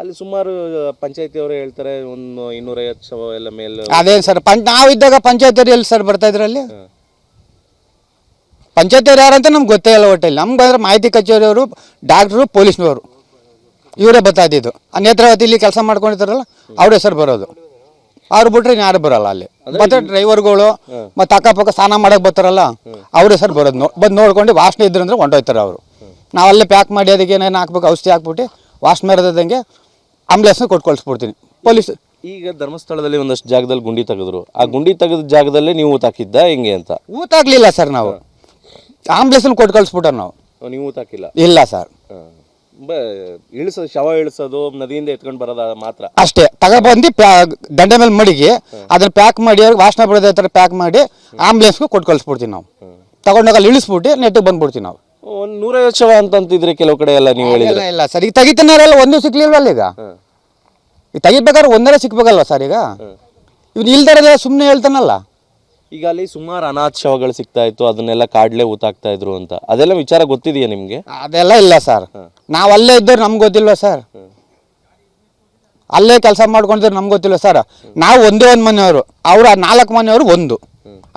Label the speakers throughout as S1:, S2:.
S1: ಅಲ್ಲಿ ಸುಮಾರು ಪಂಚಾಯತಿ ಅವರು ಹೇಳ್ತಾರೆ ಒಂದು ಇನ್ನೂರೈವತ್ತು ಸಾವಿರ ಎಲ್ಲ ಮೇಲೆ
S2: ಅದೇನು ಸರ್ ಪಂಚ ನಾವಿದ್ದಾಗ ಪಂಚಾಯತಿಯವ್ರು ಎಲ್ಲಿ ಸರ್ ಬರ್ತಾ ಇದ್ರಲ್ಲಿ ಪಂಚಾಯತಿಯವ್ರು ಯಾರಂತ ನಮ್ಗೆ ಗೊತ್ತೇ ಇಲ್ಲ ಒಟ್ಟಲ್ಲಿ. ನಮ್ಗೆ ಬಂದ್ರೆ ಮಾಹಿತಿ ಕಚೇರಿಯವರು ಡಾಕ್ಟ್ರು ಪೊಲೀಸ್ನವರು. ಇವರೇ ಬರ್ತಾ ಇದ್ದಿದ್ದು. ಆ ನೇತ್ರಾವತಿ ಇಲ್ಲಿ ಕೆಲಸ ಮಾಡ್ಕೊಂಡಿರ್ತಾರಲ್ಲ ಅವರೇ ಸರ್ ಬರೋದು. ಅವ್ರು ಬಿಟ್ರೆ ಇನ್ನು ಯಾರು ಬರಲ್ಲ ಅಲ್ಲಿ. ಮತ್ತೆ ಡ್ರೈವರ್ಗಳು ಮತ್ತೆ ಅಕ್ಕಪಕ್ಕ ಸ್ನಾನ ಮಾಡಕ್ಕೆ ಬರ್ತಾರಲ್ಲ ಅವರೇ ಸರ್ ಬರೋದು. ನೋ ಬಂದು ನೋಡ್ಕೊಂಡು ವಾಸನೆ ಇದ್ರಂದ್ರೆ ಹೊಂಟೋಯ್ತಾರೆ ಅವರು. ನಾವಲ್ಲೇ ಅಲ್ಲೇ ಪ್ಯಾಕ್ ಮಾಡಿ ಅದಕ್ಕೆ ಏನೇನು ಹಾಕ್ಬೇಕು ಔಷಧಿ ಹಾಕ್ಬಿಟ್ಟು ವಾಸನೆ ಇರೋದಂಗೆ ಆಂಬ್ಲೆನ್ಸ್ನ ಕೊಟ್ಟು ಕಳಿಸ್ಬಿಡ್ತೀನಿ ಪೊಲೀಸ್
S1: ಈಗ ಧರ್ಮಸ್ಥಳದಲ್ಲಿ ಒಂದಷ್ಟು ಜಾಗದಲ್ಲಿ ಗುಂಡಿ ತೆಗೆದ್ರು. ಆ ಗುಂಡಿ ತೆಗೆದ ಜಾಗದಲ್ಲೇ ನೀವು ಊತಾಕಿದ್ದ ಹೆಂಗೆ ಅಂತ?
S2: ಊತಾಗ್ಲಿಲ್ಲ ಸರ್ ನಾವು. ಆಂಬ್ಯುಲೆನ್ಸ್ನ ಕೊಟ್ಟು ಕಳಿಸ್ಬಿಟ್ಟ ನಾವು.
S1: ನೀವು ಊತಾಕಿಲ್ಲ
S2: ಇಲ್ಲ ಸರ್.
S1: ಇಳಿಸೋದು ಶವ ಇಳಿಸೋದು ನದಿಯಿಂದ ಎತ್ಕೊಂಡು ಬರೋದ ಮಾತ್ರ?
S2: ಅಷ್ಟೇ. ತಗೊಬಂದು ದಂಡೆ ಮೇಲೆ ಮಡಿಗೆ ಅದನ್ನ ಪ್ಯಾಕ್ ಮಾಡಿ ಅವ್ರಿಗೆ ವಾಸನೆ ಬರೋದೇ ಥರ ಪ್ಯಾಕ್ ಮಾಡಿ ಆಂಬ್ಯುಲೆನ್ಸ್ಗೂ ಕೊಟ್ಟು ಕಳಿಸ್ಬಿಡ್ತೀವಿ ನಾವು. ತಗೊಂಡೋಗಿ ಅಲ್ಲಿ ಇಳಿಸ್ಬಿಟ್ಟು ನೆಟ್ಟಿಗೆ ಬಂದ್ಬಿಡ್ತೀವಿ ನಾವು.
S1: ಒಂದು ನೂರೈವತ್ತು ಶವ ಅಂತ ಅಂತಿದ್ರೆ ಕೆಲವು ಕಡೆ ಎಲ್ಲ ನೀವು ಹೇಳಿದ್ರೆ.
S2: ಇಲ್ಲ ಇಲ್ಲ ಸರ್. ಈಗ ತೆಗಿತಾನೆಲ್ಲ ಒಂದು ಸಿಗ್ಲಿಲ್ವಲ್ಲ ಈಗ? ಈಗ ತೆಗಿಬೇಕಾದ್ರೆ ಒಂದರ ಸಿಕ್ಬೇಕಲ್ವ ಸರ್ ಈಗ? ಇವ್ನು ಇಲ್ದಾರೆ ಸುಮ್ಮನೆ ಹೇಳ್ತಾನಲ್ಲ?
S1: ಈಗ ಅಲ್ಲಿ ಸುಮಾರು ಅನಾಥ ಶವಗಳು ಸಿಗ್ತಾ ಇತ್ತು ಅದನ್ನೆಲ್ಲ ಕಾಡ್ಲೆ ಊತಾಕ್ತಾ ಇದ್ರು ಅಂತ. ಅದೆಲ್ಲ ವಿಚಾರ ಗೊತ್ತಿದೆಯಾ ನಿಮಗೆ?
S2: ಅದೆಲ್ಲ ಇಲ್ಲ ಸರ್. ನಾವು ಅಲ್ಲೇ ಇದ್ದವ್ರು ನಮ್ಗೆ ಗೊತ್ತಿಲ್ವ ಸರ್? ಅಲ್ಲೇ ಕೆಲಸ ಮಾಡ್ಕೊಂಡಿದ್ರು ನಮ್ಗೆ ಗೊತ್ತಿಲ್ಲ ಸರ್? ನಾವು ಒಂದೇ ಒಂದು ಮನೆಯವರು. ಅವ್ರು ನಾಲ್ಕು ಮನೆಯವರು ಒಂದು.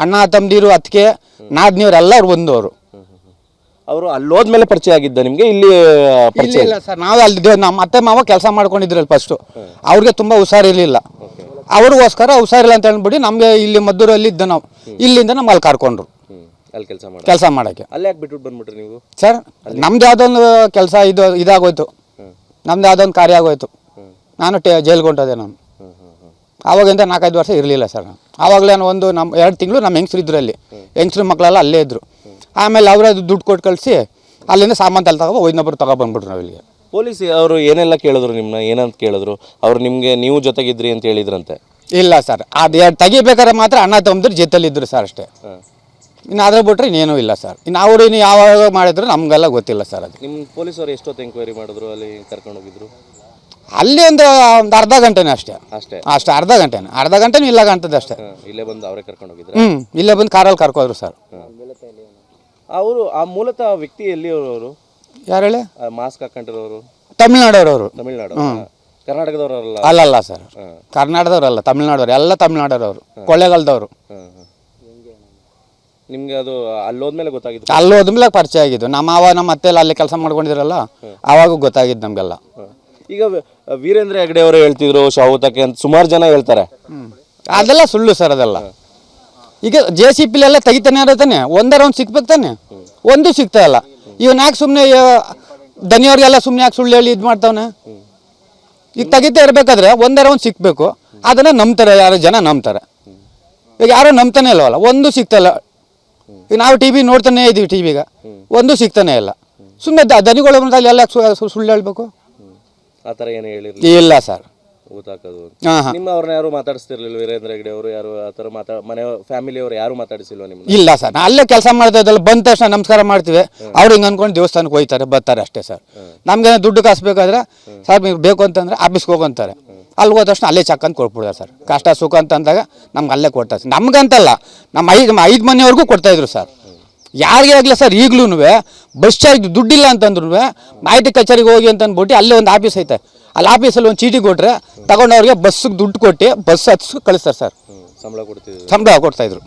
S2: ಅಣ್ಣ ತಮ್ಮದಿರು ಅತ್ತಿಗೆ ನಾದ್ನಿಯವ್ರು ಎಲ್ಲರೂ ಒಂದು ಅವರು
S1: ಅವರು ಅಲ್ಲಿ ಹೋದ್ಮೇಲೆ ಪರಿಚಯ ಆಗಿದ್ದ ನಿಮಗೆ? ಇಲ್ಲಿ ಪರಿಚಯ
S2: ಇಲ್ಲ ಸರ್ ನಾವು ಅಲ್ಲಿ ನಮ್ಮ ಅತ್ತೆ ಮಾವ ಕೆಲಸ ಮಾಡ್ಕೊಂಡಿದ್ರಲ್ಲ ಫಸ್ಟು ಅವ್ರಿಗೆ ತುಂಬ ಹುಷಾರಿರಲಿಲ್ಲ. ಅವ್ರಿಗೋಸ್ಕರ ಹುಷಾರಿಲ್ಲ ಅಂತ ಹೇಳ್ಬಿಟ್ಟು ನಮಗೆ ಇಲ್ಲಿ ಮದ್ದೂರಲ್ಲಿ ಇದ್ದ ನಾವು. ಇಲ್ಲಿಂದ ನಮ್ಮ ಅಲ್ಲಿ ಕರ್ಕೊಂಡ್ರು.
S1: ಅಲ್ಲಿ ಕೆಲಸ ಮಾಡಿ
S2: ಕೆಲಸ ಮಾಡೋಕ್ಕೆ
S1: ಅಲ್ಲೇ ಯಾಕೆ ಬಿಟ್ಬಿಟ್ಟು ಬಂದ್ಬಿಟ್ರಿ ನೀವು?
S2: ಸರ್ ನಮ್ದು ಯಾವುದೊಂದು ಕೆಲಸ ಇದು ಇದಾಗೋಯ್ತು. ನಮ್ದು ಯಾವುದೊಂದು ಕಾರ್ಯ ಆಗೋಯ್ತು. ನಾನು ಟೇ ಜೈಲ್ಗೆ ಹೊಂಟೋದೆ ನಾನು. ಆವಾಗಿಂದ ನಾಲ್ಕೈದು ವರ್ಷ ಇರಲಿಲ್ಲ ಸರ್. ನಾನು ಆವಾಗಲೇ ಒಂದು ನಮ್ಮ ಎರಡು ತಿಂಗಳು ನಮ್ಮ ಹೆಂಗಸ್ರು ಇದ್ರು ಅಲ್ಲಿ. ಹೆಂಗಸ್ರು ಮಕ್ಕಳೆಲ್ಲ ಅಲ್ಲೇ ಇದ್ದರು ಆಮೇಲೆ ಅವರೇ ದುಡ್ಡು ಕೊಟ್ಟು ಕಳಿಸಿ ಅಲ್ಲಿಂದ ಸಾಮಾನು ತಲೆ ತಗೋ ಒಯ್ದೊಬ್ಬರು ತಗೊಬಂದ್ಬಿಟ್ರು ನಾವು ಇಲ್ಲಿಗೆ.
S1: ಪೊಲೀಸ್ ಅವರು ಏನೆಲ್ಲ ಕೇಳಿದ್ರು ನಿಮ್ಮನ್ನ ಏನಂತ ಕೇಳಿದ್ರು? ಅವ್ರು ನಿಮಗೆ ನೀವು ಜೊತೆಗಿದ್ರಿ ಅಂತ ಹೇಳಿದ್ರಂತೆ?
S2: ಇಲ್ಲ ಸರ್. ಅದು ಎರಡು ತೆಗಿಬೇಕಾದ್ರೆ ಮಾತ್ರ ಅಣ್ಣ ತಮ್ಮದ್ರು ಜೊತೆಲಿದ್ದರು ಸರ್ ಅಷ್ಟೇ. ಇನ್ನು ಅದ್ರ ಬಿಟ್ಟರೆ ಇನ್ನೇನೂ ಇಲ್ಲ ಸರ್. ಇನ್ನು ಅವರು ಇನ್ನು ಯಾವಾಗ ಮಾಡಿದ್ರು ನಮಗೆಲ್ಲ ಗೊತ್ತಿಲ್ಲ ಸರ್ ಅದು.
S1: ನಿಮ್ಮ ಪೊಲೀಸರು ಎಷ್ಟೊತ್ತು ಎಂಕ್ವೈರಿ ಮಾಡಿದ್ರು ಅಲ್ಲಿ ಕರ್ಕೊಂಡು ಹೋಗಿದ್ರು?
S2: ಅಲ್ಲಿ ಒಂದು ಒಂದು ಅರ್ಧ ಗಂಟೆನೇ ಅಷ್ಟೇ.
S1: ಅಷ್ಟೇ?
S2: ಅಷ್ಟೇ ಅರ್ಧ ಗಂಟೆನೇ. ಅರ್ಧ ಗಂಟೆನೂ ಇಲ್ಲ ಗಂಟದ ಅಷ್ಟೇ.
S1: ಇಲ್ಲೇ ಬಂದು ಅವರೇ ಕರ್ಕೊಂಡು ಹೋಗಿದ್ರು?
S2: ಹ್ಞೂ ಇಲ್ಲೇ ಬಂದು ಕಾರಲ್ಲಿ ಕರ್ಕೋದ್ರು ಸರ್.
S1: ಅವರು ಆ ಮೂಲತಃ ವ್ಯಕ್ತಿ ಎಲ್ಲಿ ಅವರು?
S2: ಯಾರು ಹೇಳಿ?
S1: ಮಾಸ್ಕ್ ಹಾಕೊಂಡಿರೋರು
S2: ತಮಿಳ್ನಾಡವ್ರವರು.
S1: ತಮಿಳ್ನಾಡು ಕರ್ನಾಟಕದವರಲ್ಲ?
S2: ಅಲ್ಲಲ್ಲ ಸರ್. ಕರ್ನಾಟಕದವ್ರಲ್ಲ ತಮಿಳ್ನಾಡವ್ರು ಎಲ್ಲ ತಮಿಳ್ನಾಡವ್ರವರು. ಕೊಳ್ಳೆಗಾಲದವರು.
S1: ನಿಮ್ಗೆ ಅದು ಅಲ್ಲೋದ್ಮೇಲೆ ಗೊತ್ತಾಗಿತ್ತು
S2: ಅಲ್ಲಿ ಹೋದ್ಮೇಲೆ ಪರಿಚಯ ಆಗಿದ್ದು. ನಮ್ಮ ಅವ ನಮ್ಮ ಅತ್ತೆ ಅಲ್ಲಿ ಕೆಲಸ ಮಾಡ್ಕೊಂಡಿದ್ರಲ್ಲ ಆವಾಗ ಗೊತ್ತಾಗಿದ್ದು ನಮಗೆಲ್ಲ.
S1: ಈಗ ವೀರೇಂದ್ರ ಹೆಗ್ಡೆ ಅವರು ಹೇಳ್ತಿದ್ರು ಶಾವುತಕ್ಕೆ ಅಂತ ಸುಮಾರು ಜನ ಹೇಳ್ತಾರೆ.
S2: ಅದೆಲ್ಲ ಸುಳ್ಳು ಸರ್ ಅದೆಲ್ಲ. ಈಗ ಜೆ ಸಿ ಪಿಲೆಲ್ಲ ತೆಗಿತಾನೆ ಇರತಾನೆ ಒಂದರ ಒಂದು ಸಿಕ್ಬೇಕು ತಾನೆ? ಒಂದು ಸಿಗ್ತಾ ಇಲ್ಲ. ಇವನ್ ಯಾಕೆ ಸುಮ್ಮನೆ ದನಿಯವ್ರಿಗೆಲ್ಲ ಸುಮ್ಮನೆ ಯಾಕೆ ಸುಳ್ಳು ಹೇಳಿ ಇದು ಮಾಡ್ತಾವನೆ? ಈಗ ತೆಗಿತಾ ಇರಬೇಕಾದ್ರೆ ಒಂದರ ಒಂದು ಸಿಕ್ಬೇಕು. ಅದನ್ನು ನಂಬ್ತಾರೆ ಯಾರು ಜನ ನಂಬ್ತಾರೆ. ಈಗ ಯಾರೋ ನಂಬ್ತಾನೆ ಇಲ್ಲವಲ್ಲ ಒಂದು ಸಿಗ್ತಾ ಇಲ್ಲ. ಈಗ ನಾವು ಟಿ ವಿ ನೋಡ್ತಾನೆ ಇದೀವಿ ಟಿ ವಿಗ ಒಂದು ಸಿಗ್ತಾನೆ ಇಲ್ಲ. ಸುಮ್ಮನೆ ದನಿಗಳು ಎಲ್ಲ ಸುಳ್ಳು ಹೇಳ್ಬೇಕು?
S1: ಆ ಥರ ಏನು
S2: ಸರ್.
S1: ಊತಾಕೋದು ನಿಮ್ಮ ಅವ್ರನ್ನ ಯಾರು ಮಾತಾಡಿಸ್ತಿರ್ಲಿಲ್ಲ ವೀರೇಂದ್ರ ಹೆಗ್ಡೆ ಅವರು ಯಾರು ಆ ಥರ ಮಾತಾ ಮನೆ ಫ್ಯಾಮಿಲಿಯವರು ಯಾರು ಮಾತಾಡಿಸಿಲ್ವ ನಿಮ್ಮನ್ನ?
S2: ಇಲ್ಲ ಸರ್ ನಾ ಅಲ್ಲೇ ಕೆಲಸ ಮಾಡ್ತಾ ಇದ್ದಲ್ಲ ಬಂದ ತಕ್ಷಣ ನಮಸ್ಕಾರ ಮಾಡ್ತೀವಿ. ಅವ್ರು ಹಿಂಗೆ ಅನ್ಕೊಂಡು ದೇವಸ್ಥಾನಕ್ಕೆ ಹೋಗ್ತಾರೆ ಬರ್ತಾರೆ ಅಷ್ಟೇ ಸರ್. ನಮ್ಗೆ ದುಡ್ಡು ಕಾಸ್ಬೇಕಾದ್ರೆ ಸರ್ ನೀವು ಬೇಕು ಅಂತಂದ್ರೆ ಆಫೀಸ್ಗೆ ಹೋಗಂತಾರೆ ಅಲ್ಲಿ ಹೋದ ತಕ್ಷಣ ಅಲ್ಲೇ ಚಕ್ ಅಂತ ಕೊಟ್ಬಿಡ್ತಾರೆ ಸರ್. ಕಷ್ಟ ಸುಖ ಅಂತ ಅಂದಾಗ ನಮ್ಗೆ ಅಲ್ಲೇ ಕೊಡ್ತಾರೆ ಸರ್. ನಮ್ಗಂತಲ್ಲ ನಮ್ಮ ಐದು ಐದು ಮನೆಯವ್ರಿಗೂ ಕೊಡ್ತಾ ಇದ್ರು ಸರ್. ಯಾರಿಗೆ ಆಗಲಿ ಸರ್ ಈಗಲೂ ಬಸ್ ಚಾರ್ಜ್ ದುಡ್ಡಿಲ್ಲ ಅಂತಂದ್ರು ಮಾಹಿತಿ ಕಚೇರಿಗೆ ಹೋಗಿ ಅಂತ ಅಂದ್ಬಿಟ್ಟು ಅಲ್ಲೇ ಒಂದು ಆಫೀಸ್ ಐತೆ. ಅಲ್ಲಿ ಆಫೀಸಲ್ಲಿ ಒಂದು ಚೀಟಿ ಕೊಟ್ಟರೆ ತಗೊಂಡವ್ರಿಗೆ ಬಸ್ಸಿಗೆ ದುಡ್ಡು ಕೊಟ್ಟು ಬಸ್ ಹತ್ಸಿ ಕಳಿಸ್ತಾರೆ ಸರ್
S1: ಸಂಬಳ ಕೊಡ್ತಿದ್ರು
S2: ಸಂಬಳ ಕೊಡ್ತಾ ಇದ್ರು.